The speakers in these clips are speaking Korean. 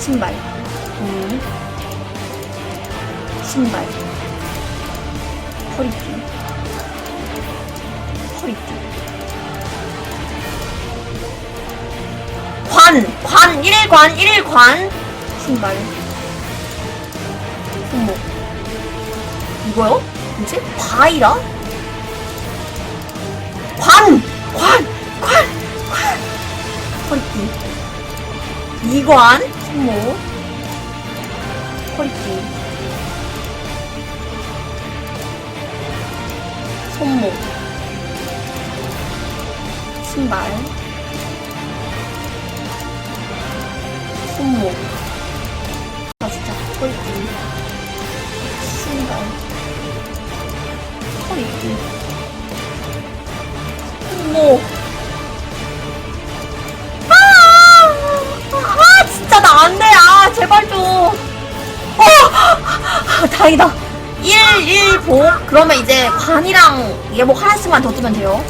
신발, 음, 신발, 허리띠, 허리띠. 관! 관! 1관! 1관! 신발. 손목. 이거요? 뭐지? 바이라? 관! 관! 관! 관! 허리띠. 이관! 손목. 허리띠. 손목. 신발. 손목. 아, 진짜. 허리띠. 신발. 허리띠. 손목. 다행이다. 1, 1, 보. 그러면 이제 관이랑 예복 하나씩만 더 뜨면 돼요.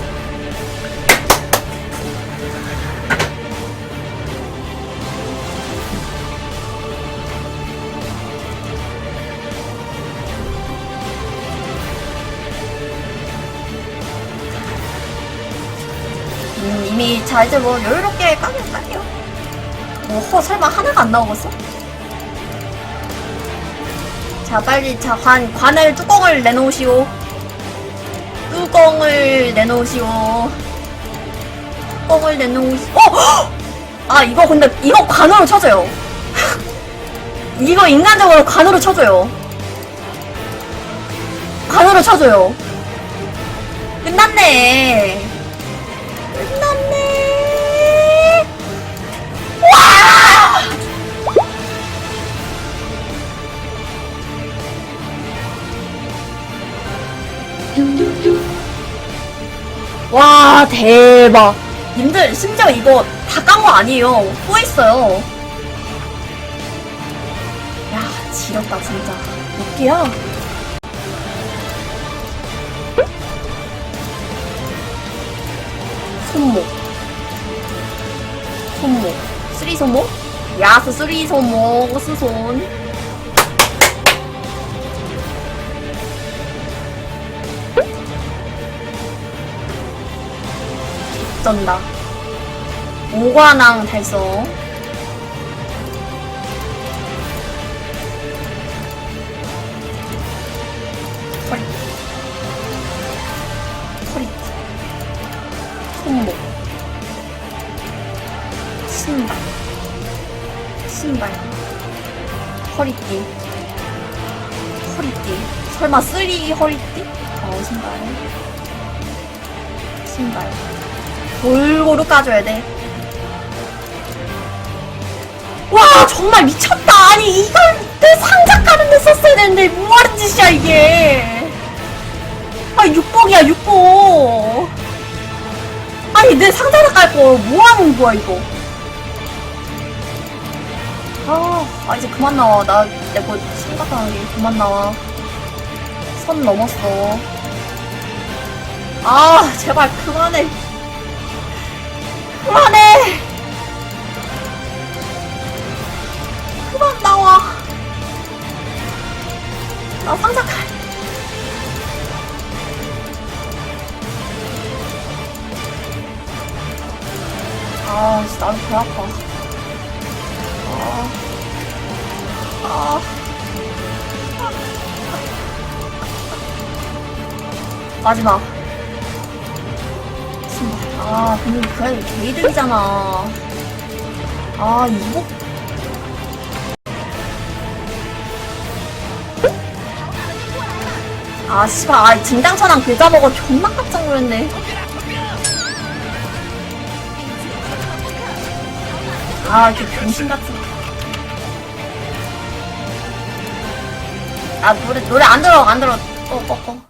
음, 이미 자 이제 뭐 여유롭게 까면 까요. 뭐 허, 설마 하나가 안 나오겠어? 자 빨리 자 관, 관을 뚜껑을 내놓으시오. 뚜껑을 내놓으시오. 뚜껑을 내놓으시. 어! 아 이거 근데 이거 관으로 쳐줘요. 이거 인간적으로 관으로 쳐줘요. 관으로 쳐줘요. 끝났네. 끝났네. 와 대박. 님들 심지어 이거 다 깐 거 아니에요. 또 있어요. 야 지렸다 진짜. 몇 개야? 손목. 손목. 쓰리 손목? 야스 쓰리 손목. 스손. 쩐다. 오관왕 달성. 허리. 허리. 손목. 신발. 신발. 허리띠. 허리띠. 설마 쓰리 허리띠? 어, 신발. 신발. 골고루 까줘야 돼. 와, 정말 미쳤다. 아니, 이걸 내 상자 까는 데 썼어야 되는데, 뭐 하는 짓이야, 이게. 아, 육복이야, 육복. 아니, 내 상자를 깔고, 뭐 하는 거야, 이거. 아, 아, 이제 그만 나와. 나, 내거 심각하게 그만 나와. 선 넘었어. 아, 제발 그만해. 그만해! 그만 나와. 나 칼. 아, 진짜 나도 배 아파. 아. 아. 마지막. 아, 근데 그래, 개이득이잖아. 아, 이거. 아, 씨발, 아, 진당천왕 글자 먹어 존나 깜짝 놀랐네. 아, 이렇게 병신 같은. 아, 노래, 노래 안 들어, 안 들어. 꺼, 꺼, 꺼.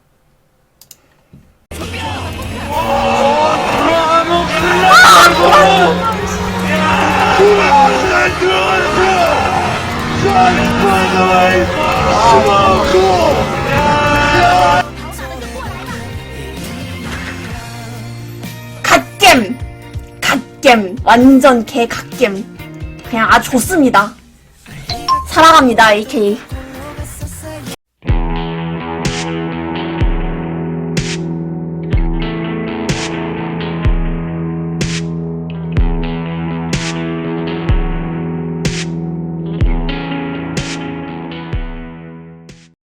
갓겜! 갓겜. 완전 개 갓겜. 그냥 아주 좋습니다. 사랑합니다, AK.